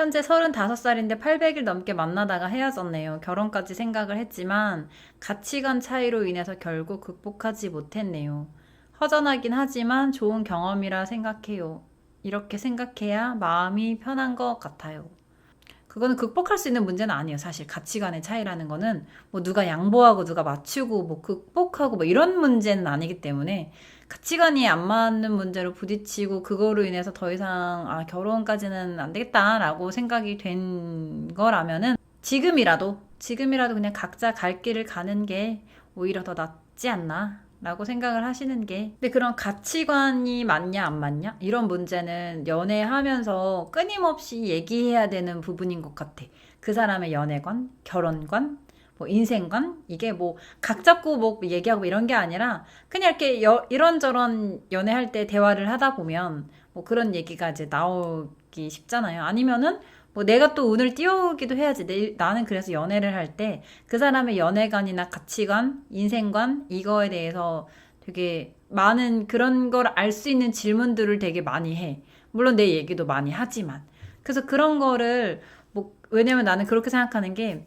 현재 35살인데 800일 넘게 만나다가 헤어졌네요. 결혼까지 생각을 했지만 가치관 차이로 인해서 결국 극복하지 못했네요. 허전하긴 하지만 좋은 경험이라 생각해요. 이렇게 생각해야 마음이 편한 것 같아요. 그거는 극복할 수 있는 문제는 아니에요. 사실 가치관의 차이라는 거는 뭐 누가 양보하고 누가 맞추고 뭐 극복하고 뭐 이런 문제는 아니기 때문에 가치관이 안 맞는 문제로 부딪히고 그거로 인해서 더 이상 아 결혼까지는 안 되겠다라고 생각이 된 거라면은 지금이라도 지금이라도 그냥 각자 갈 길을 가는 게 오히려 더 낫지 않나 라고 생각을 하시는 게 근데 그런 가치관이 맞냐 안 맞냐? 이런 문제는 연애하면서 끊임없이 얘기해야 되는 부분인 것 같아. 그 사람의 연애관 결혼관 뭐 인생관? 이게 뭐 각 잡고 뭐 얘기하고 이런 게 아니라 그냥 이렇게 여- 이런저런 연애할 때 대화를 하다 보면 뭐 그런 얘기가 이제 나오기 쉽잖아요. 아니면은 뭐 내가 또 운을 띄우기도 해야지 내, 나는 그래서 연애를 할 때 그 사람의 연애관이나 가치관, 인생관 이거에 대해서 되게 많은 그런 걸 알 수 있는 질문들을 되게 많이 해. 물론 내 얘기도 많이 하지만. 그래서 그런 거를 뭐 왜냐면 나는 그렇게 생각하는 게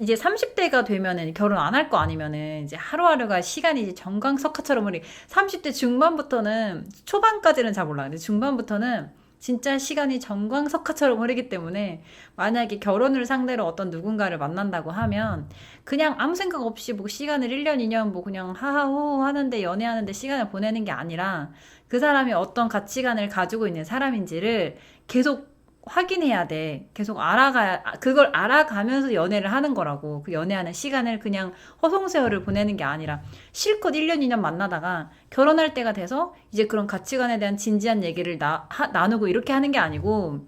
이제 30대가 되면은 결혼 안 할 거 아니면은 이제 하루하루가 시간이 이제 정광석화처럼 우리 30대 중반부터는 초반까지는 잘 몰라. 근데 중반부터는 진짜 시간이 정광석화처럼 흐르기 때문에 만약에 결혼을 상대로 어떤 누군가를 만난다고 하면 그냥 아무 생각 없이 뭐 시간을 1년, 2년 뭐 그냥 하하호 하는데 연애하는데 시간을 보내는 게 아니라 그 사람이 어떤 가치관을 가지고 있는 사람인지를 계속 확인해야 돼. 계속 알아가야, 그걸 알아가면서 연애를 하는 거라고. 그 연애하는 시간을 그냥 허송세월을 보내는 게 아니라 실컷 1년, 2년 만나다가 결혼할 때가 돼서 이제 그런 가치관에 대한 진지한 얘기를 나, 하- 나누고 이렇게 하는 게 아니고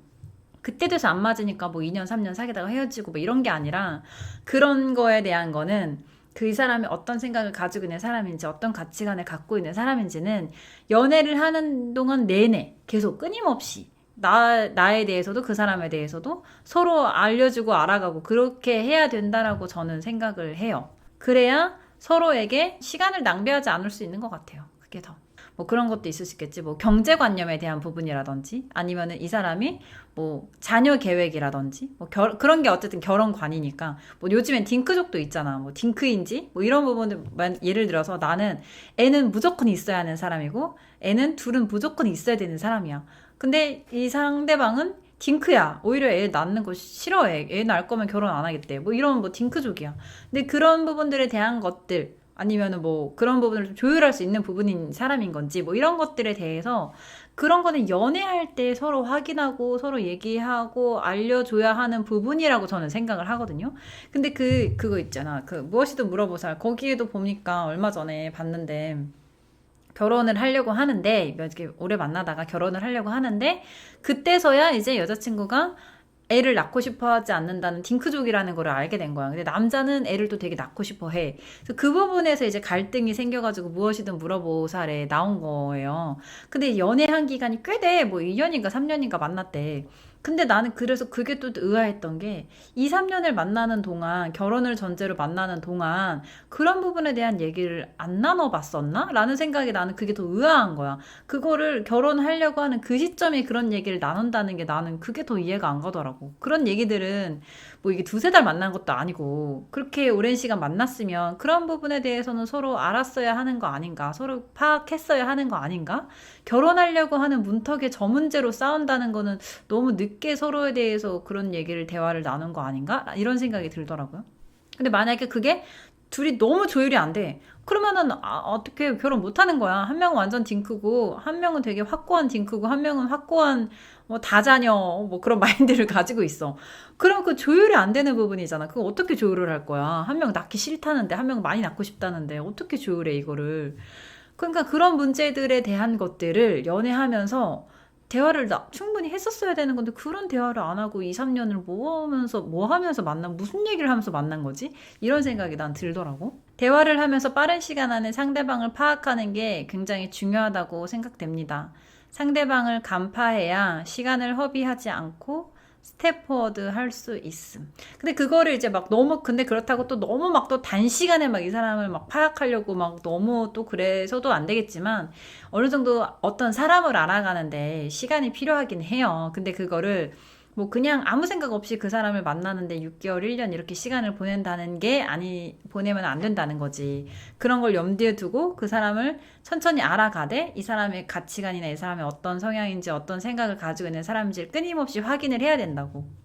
그때 돼서 안 맞으니까 뭐 2년, 3년 사귀다가 헤어지고 뭐 이런 게 아니라 그런 거에 대한 거는 그 사람이 어떤 생각을 가지고 있는 사람인지 어떤 가치관을 갖고 있는 사람인지는 연애를 하는 동안 내내 계속 끊임없이 나, 나에 대해서도 그 사람에 대해서도 서로 알려주고 알아가고 그렇게 해야 된다라고 저는 생각을 해요. 그래야 서로에게 시간을 낭비하지 않을 수 있는 것 같아요. 그게 더. 뭐 그런 것도 있을 수 있겠지. 뭐 경제관념에 대한 부분이라든지 아니면은 이 사람이 뭐 자녀 계획이라든지 뭐 결, 그런 게 어쨌든 결혼관이니까 뭐 요즘엔 딩크족도 있잖아. 뭐 딩크인지 뭐 이런 부분들 만- 예를 들어서 나는 애는 무조건 있어야 하는 사람이고 애는 둘은 무조건 있어야 되는 사람이야. 근데 이 상대방은 딩크야. 오히려 애 낳는 거 싫어해. 애 낳을 거면 결혼 안 하겠대. 뭐 이런 뭐 딩크족이야. 근데 그런 부분들에 대한 것들 아니면은 뭐 그런 부분을 좀 조율할 수 있는 부분인 사람인 건지 뭐 이런 것들에 대해서 그런 거는 연애할 때 서로 확인하고 서로 얘기하고 알려줘야 하는 부분이라고 저는 생각을 하거든요. 근데 그 그거 있잖아. 그 무엇이든 물어보살 거기에도 보니까 얼마 전에 봤는데 결혼을 하려고 하는데 몇개 오래 만나다가 결혼을 하려고 하는데 그때서야 이제 여자친구가 애를 낳고 싶어 하지 않는다는 딩크족이라는 걸 알게 된 거야. 근데 남자는 애를 또 되게 낳고 싶어 해. 그래서 그 부분에서 이제 갈등이 생겨가지고 무엇이든 물어보살에 나온 거예요. 근데 연애한 기간이 꽤 돼. 뭐 2년인가 3년인가 만났대. 근데 나는 그래서 그게 또 의아했던 게 2, 3년을 만나는 동안 결혼을 전제로 만나는 동안 그런 부분에 대한 얘기를 안 나눠봤었나? 라는 생각이 나는 그게 더 의아한 거야. 그거를 결혼하려고 하는 그 시점에 그런 얘기를 나눈다는 게 나는 그게 더 이해가 안 가더라고. 그런 얘기들은 뭐 이게 두세 달 만난 것도 아니고 그렇게 오랜 시간 만났으면 그런 부분에 대해서는 서로 알았어야 하는 거 아닌가? 서로 파악했어야 하는 거 아닌가? 결혼하려고 하는 문턱에 저 문제로 싸운다는 거는 너무 늦게 서로에 대해서 그런 얘기를 대화를 나눈 거 아닌가? 이런 생각이 들더라고요. 근데 만약에 그게 둘이 너무 조율이 안 돼. 그러면은 아, 어떻게 결혼 못 하는 거야. 한 명은 완전 딩크고 한 명은 되게 확고한 딩크고 한 명은 확고한 뭐 다자녀 뭐 그런 마인드를 가지고 있어. 그럼 그 조율이 안 되는 부분이잖아. 그거 어떻게 조율을 할 거야? 한 명 낳기 싫다는데 한 명 많이 낳고 싶다는데 어떻게 조율해 이거를? 그러니까 그런 문제들에 대한 것들을 연애하면서 대화를 나, 충분히 했었어야 되는 건데 그런 대화를 안 하고 2, 3년을 뭐 하면서 뭐 하면서 만난 무슨 얘기를 하면서 만난 거지? 이런 생각이 난 들더라고. 대화를 하면서 빠른 시간 안에 상대방을 파악하는 게 굉장히 중요하다고 생각됩니다. 상대방을 간파해야 시간을 허비하지 않고 스텝포워드 할 수 있음. 근데 그거를 이제 막 너무 근데 그렇다고 또 너무 막 또 단시간에 막 이 사람을 막 파악하려고 막 너무 또 그래서도 안 되겠지만 어느 정도 어떤 사람을 알아가는데 시간이 필요하긴 해요. 근데 그거를 뭐 그냥 아무 생각 없이 그 사람을 만나는데 6개월, 1년 이렇게 시간을 보낸다는 게 아니, 보내면 안 된다는 거지. 그런 걸 염두에 두고 그 사람을 천천히 알아가되 이 사람의 가치관이나 이 사람의 어떤 성향인지 어떤 생각을 가지고 있는 사람인지 끊임없이 확인을 해야 된다고.